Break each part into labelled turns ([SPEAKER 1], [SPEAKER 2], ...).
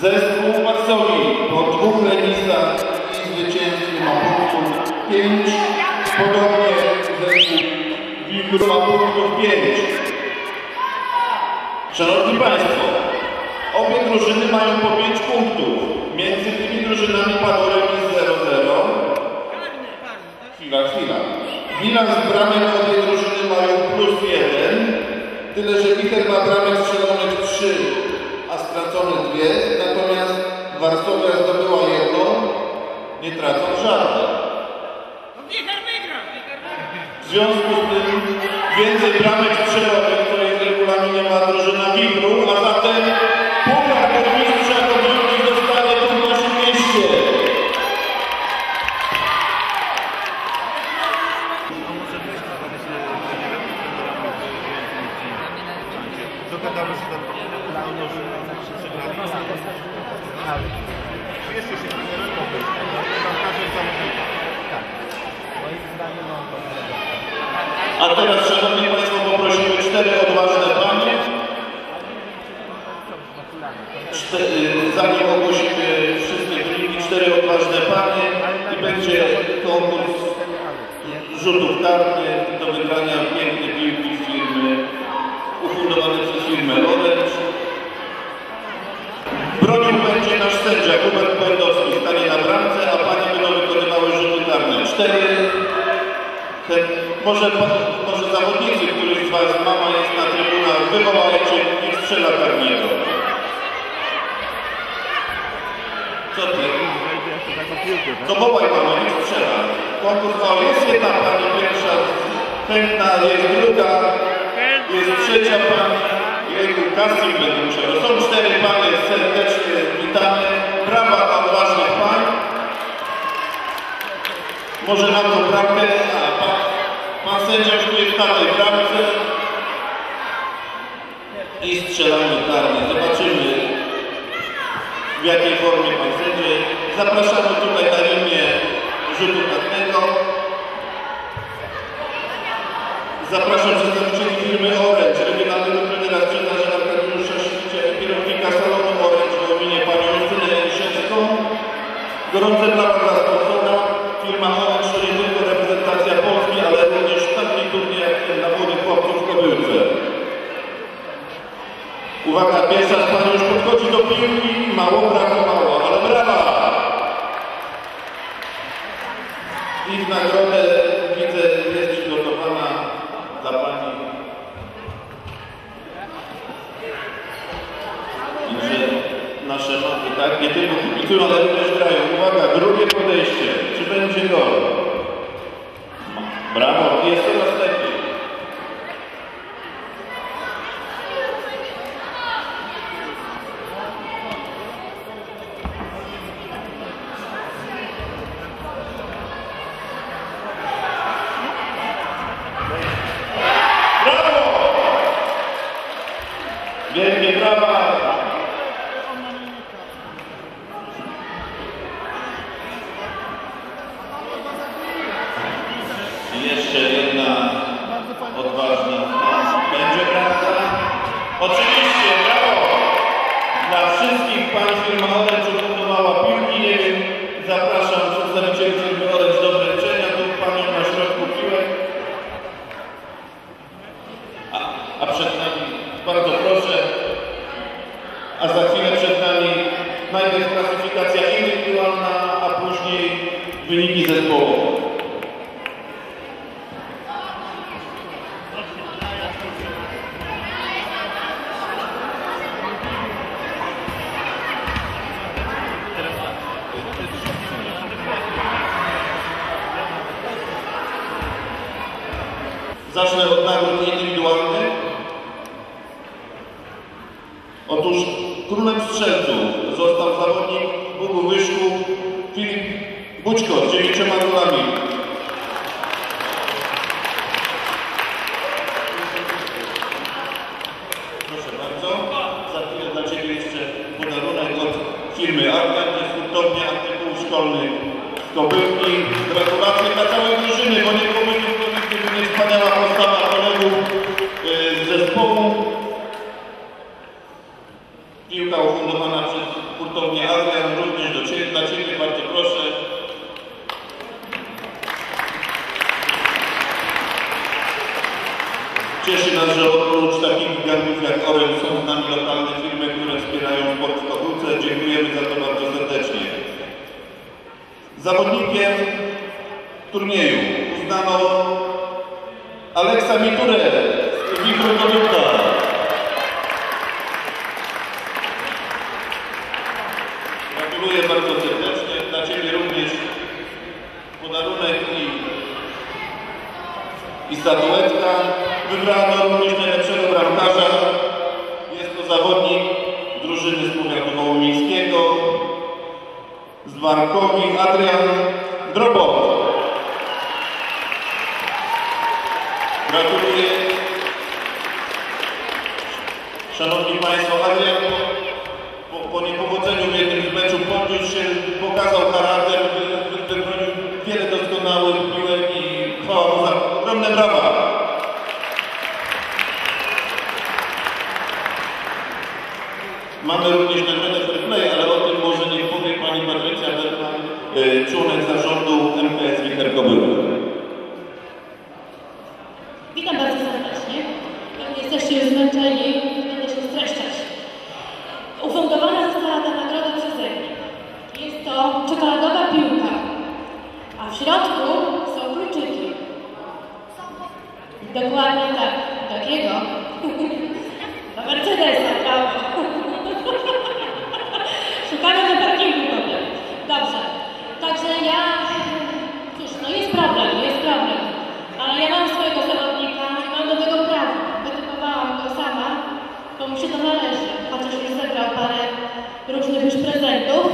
[SPEAKER 1] Zespół Varsovii po dwóch remisach i zwycięstwie ma punktów 5. Podobnie zespół Wilków ma punktów 5. Szanowni Państwo, obie drużyny mają po 5 punktów. Między tymi drużynami padło remis 0-0. Chwila, chwila. Bilans bramek obie drużyny mają plus 1. Tyle, że Wicher ma bramek strzelonych 3, a straconych 2. Natomiast Warszawia zdobyła jedną, nie tracąc żadnej. W związku z tym więcej bramek strzelonych, co jest w regulaminie ma drużyna Wipru, a zatem ogłosimy wszystkie wyniki, cztery odważne panie i będzie konkurs rzutów karnych do wygrania pięknej piłki firmy ufundowany przez firmę Orange. Bronił będzie nasz sędzia Hubert Pędowski, stanie na bramce, a panie będą wykonywały rzuty karne. Cztery ten, może, może zawodnicy, których z Was mama jest na trybunach, wywołajcie i strzela karnego. Co ty? To wołaj nie strzela. Konkurs o, jest jedna pani pierwsza, chętna, jest druga, jest trzecia pani. Jejku, casting będę musiał. Są cztery panie, serdecznie witamy. Brawa dla odważnych pań. Może na tą bramkę, a pan, pan sędzia już jest na tej bramce i strzelamy karne. W jakiej formie pan sędzie. Zapraszamy tutaj na linię rzutu karnego. Zapraszam przedstawicieli firmy Orange, regionalnego trenera sprzedaży Arkadiusza i kierownika salonu Orange w imieniu panią Justynę Jędrzejską. Gorące zapraszam królem strzelców został zawodnik Bugu Wyszku Filip Bućko z dziewięcioma golami. Proszę bardzo. Za chwilę dla Ciebie jeszcze podarunek od firmy Arkan, jest hurtownia artykułów szkolnych z Kobyłki. Gratulacje dla całej drużyny, bo nie Cieszy nas, że oprócz takich gigantów jak Orel są z nami lokalne firmy, które wspierają sport w Kochulce. Dziękujemy za to bardzo serdecznie. Zawodnikiem turnieju uznano Aleksa Miturę z Mikrokoduka. Gratuluję bardzo serdecznie. Dla Ciebie również podarunek i, i statuetka. Alhamdulillah, to
[SPEAKER 2] należy. Chociaż już zebrał parę różnych już prezentów.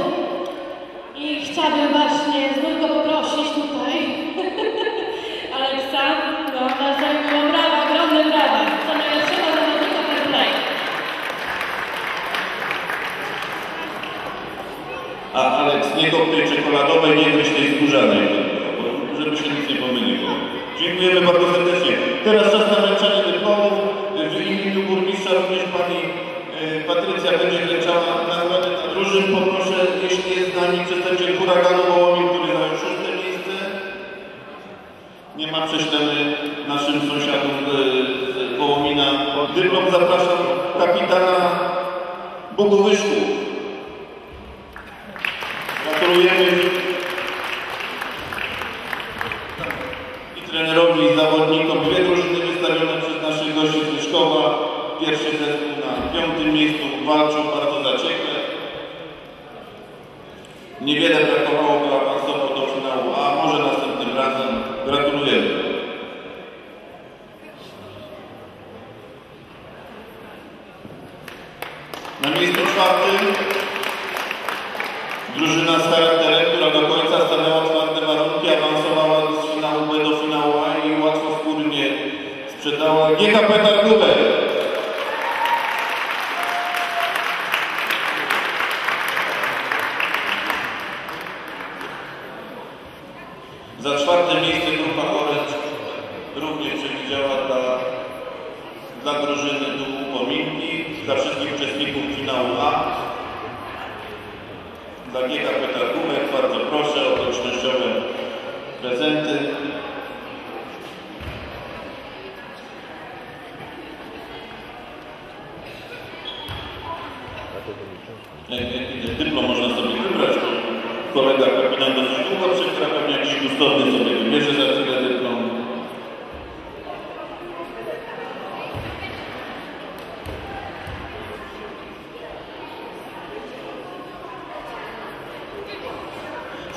[SPEAKER 2] I chciałabym właśnie znów go poprosić tutaj. Aleksa, no na było brawa, ogromne brawa. Co najlepszego zawodnika fair play.
[SPEAKER 1] A Aleks, nie kop tej czekoladowej, nie gryź tej skórzanej, żeby się nic nie pomyliło. Dziękujemy bardzo serdecznie. Teraz czas na. W imieniu burmistrza również Pani e, Patrycja będzie wręczała nagrodę dla drużyn. Poproszę, jeśli jest z nami przedstawiciel huraganu Wołomin, który zajął szóste miejsce. Nie ma, prześlemy naszym sąsiadom z Wołomina. Dyplom zapraszam kapitana Bogowyszków. Gratulujemy i trenerowi, i zawodnikom. Dwie drużyny wystawione przez naszych gości z Wyszkowa. Pierwszy zespół na piątym miejscu walczył bardzo zaciekle. Niewiele brakowało, by awansował do finału, a może następnym razem. Gratulujemy. Na miejscu czwartym Drużyna z charakterem, która do końca stawiała twarde warunki, awansowała z finału B do finału A i łatwo skórnie sprzedała GKP Targówek. Za czwarte miejsce grupa Orange również przewidziała dla, dla drużyny tu upominki, dla wszystkich uczestników finału A. Dla GKP Targówek bardzo proszę o okolicznościowe prezenty. E, e, Dyplom można sobie wybrać, bo kolega kapitan dosyć długo przegra, pewnie jakiś gustowny sobie wybierze za chwilę dyplom.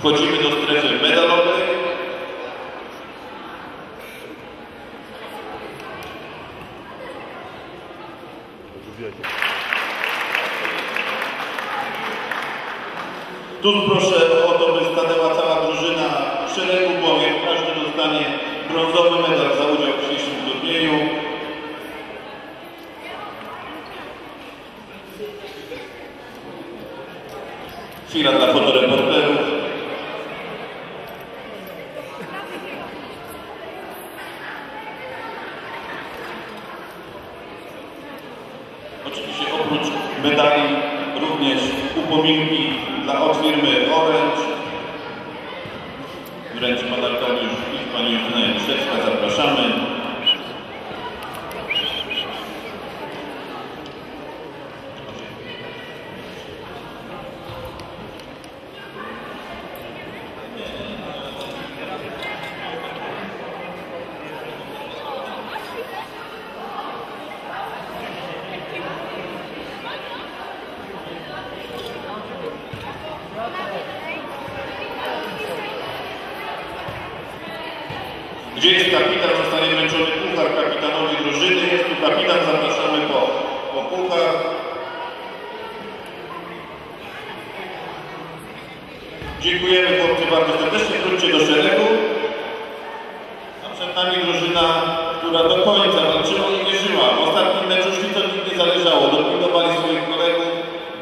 [SPEAKER 1] Wchodzimy do strefy medalowej. Tu proszę o to, by stanęła cała drużyna w szeregu, bowiem każdy dostanie brązowy medal za udział w dzisiejszym turnieju. Chwila dla fotoreporterów. Oczywiście oprócz medali również upominki dla od firmy Orange. Wręcz pan Arkadiusz i pani Justyna Jędrzejska. Zapraszamy. Gdzie jest kapitan? Zostanie wręczony puchar kapitanowi drużyny. Jest tu kapitan, zapraszamy po, po puchar. Dziękujemy chłopcy bardzo serdecznie. Wróćcie do szeregu. A przed nami drużyna, która do końca walczyła i wierzyła. W ostatnim meczu nic nie zależało. Dopingowali swoich kolegów.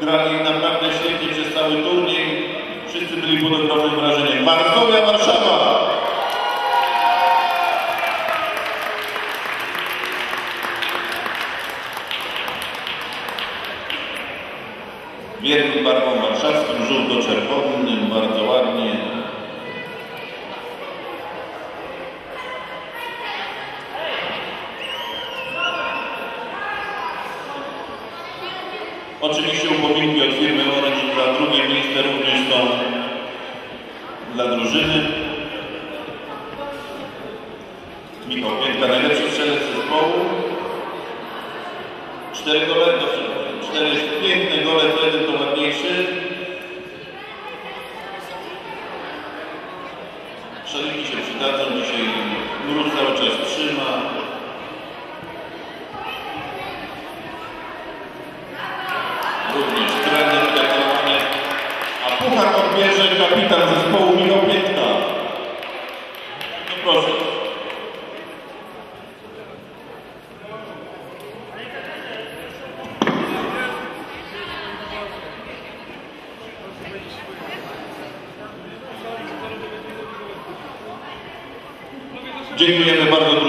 [SPEAKER 1] Grali naprawdę świetnie przez cały turniej. Wszyscy byli pod ogromnym wrażeniem. Varsovia Warszawa! Wierni barwą warszawskim, żółto-czerwonym, Oczywiście upomnienki od firmy Orange za drugie miejsce również są dla drużyny. Michał Pięta, najlepszy strzelec zespołu. Cztery gole do 4 puchar odbierze kapitan zespołu Michał Piętka. No proszę. Dziękujemy bardzo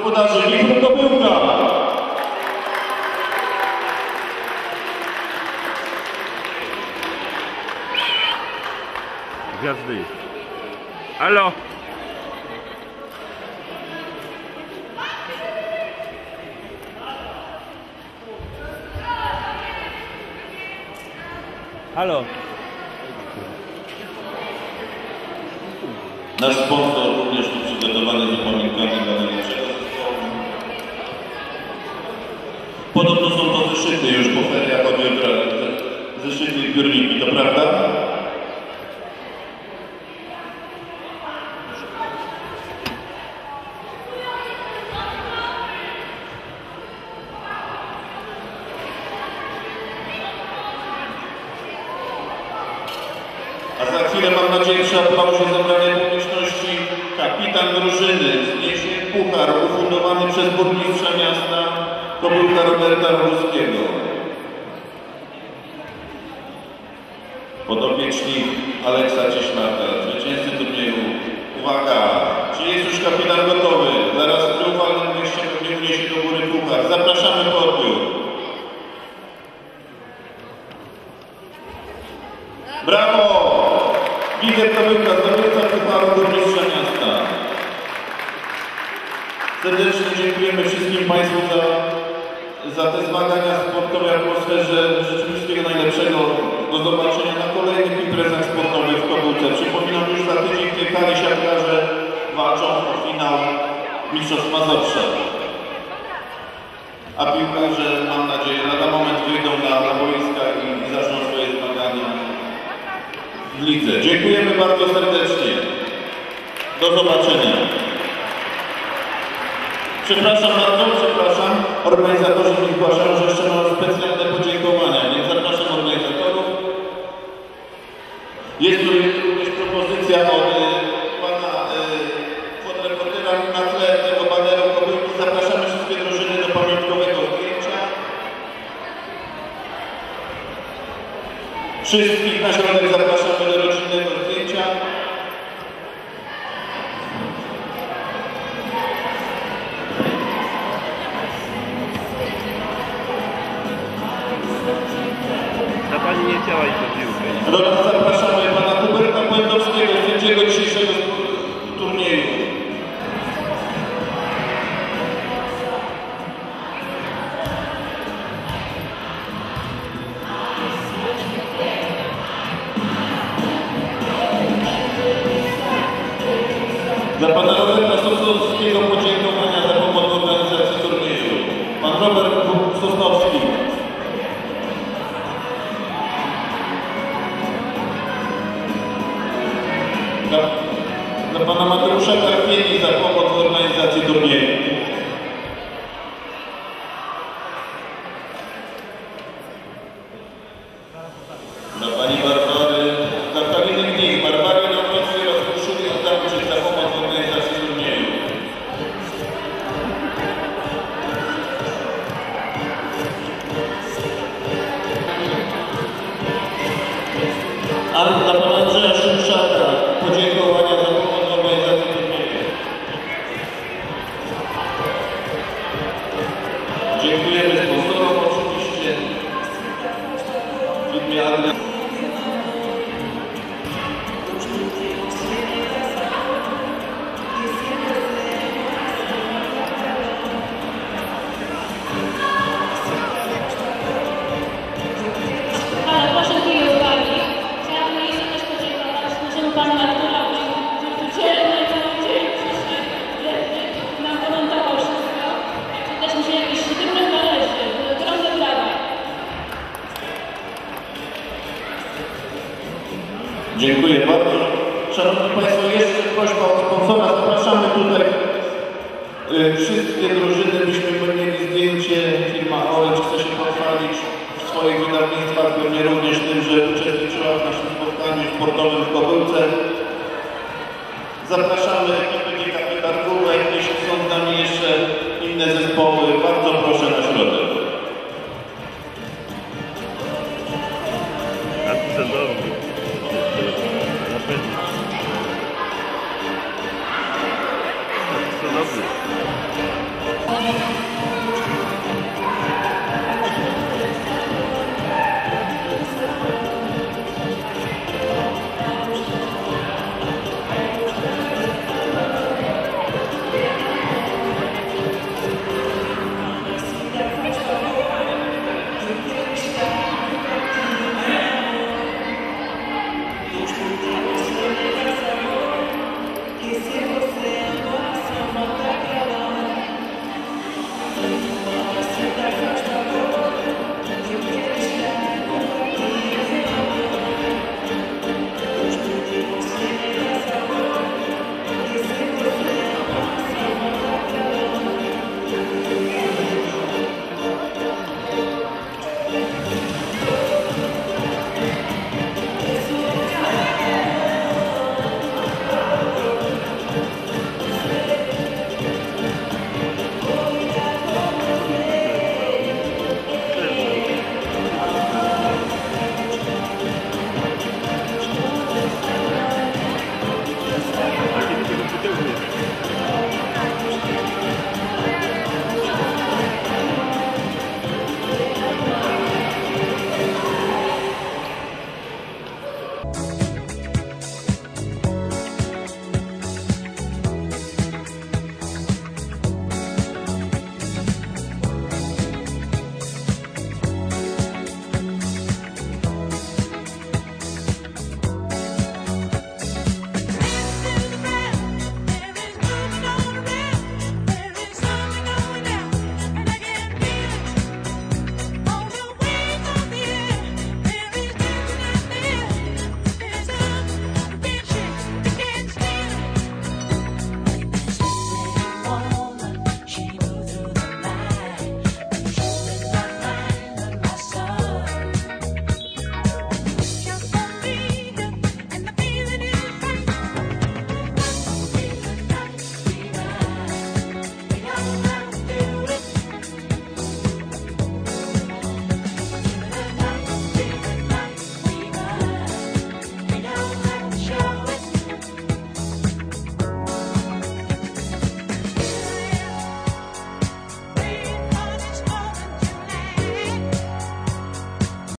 [SPEAKER 1] gospodarzy Wichru Kobyłka.
[SPEAKER 3] Gwiazdy. Halo? Halo?
[SPEAKER 1] Nasz sponsor Podobno są to zeszyty już po feriach od jutra. Zeszyty to prawda? A za chwilę mam nadzieję przy aplauzie zebrania publiczności kapitan drużyny zniesie puchar ufundowany przez burmistrza miasta Kobyłka Roberta Ruskiego. Podopieczni Aleksa Cieślaka, zwycięzcy turnieju. Uwaga, czy jest już kapitan gotowy? Zaraz triumfalnym wyjściem będzie uniesie do góry puchar. Zapraszamy po odbiór. Brawo! Widzę Kobyłka, zdobywca pucharu burmistrza miasta. Serdecznie dziękujemy wszystkim Państwu za, za te zmagania w sportowej atmosferze. Wszystkiego najlepszego. Do zobaczenia na kolejnych imprezach sportowych w Kobyłce. Przypominam już za tydzień w Kiekary siatkarze walczą o finał Mistrzostw Mazowsza. A piłkarze, mam nadzieję, lada moment wyjdą na, na boiska i, i zaczną swoje zmagania w lidze. Dziękujemy bardzo serdecznie. Do zobaczenia. Przepraszam bardzo, przepraszam. Organizatorzy zgłaszają, że jeszcze mam specjalne podziękowania. Nie zapraszam organizatorów. Jest tu również propozycja od y, pana y, fotoreportera na tle tego baneru kobiety. Zapraszamy wszystkie drużyny do pamiątkowego zdjęcia. Wszystkich na środek zapraszamy. Zdjęcia i zrobił. dla, dla pana Mateusza Karpieli za pomoc w organizacji turnieju. Osoba, zapraszamy tutaj y, wszystkie drużyny, byśmy mieli zdjęcie, firma OL, chce się pochwalić swoich wydawnictwach, pewnie również tym, że uczestniczyła w naszym spotkaniu sportowym w Kobyłce. Zapraszamy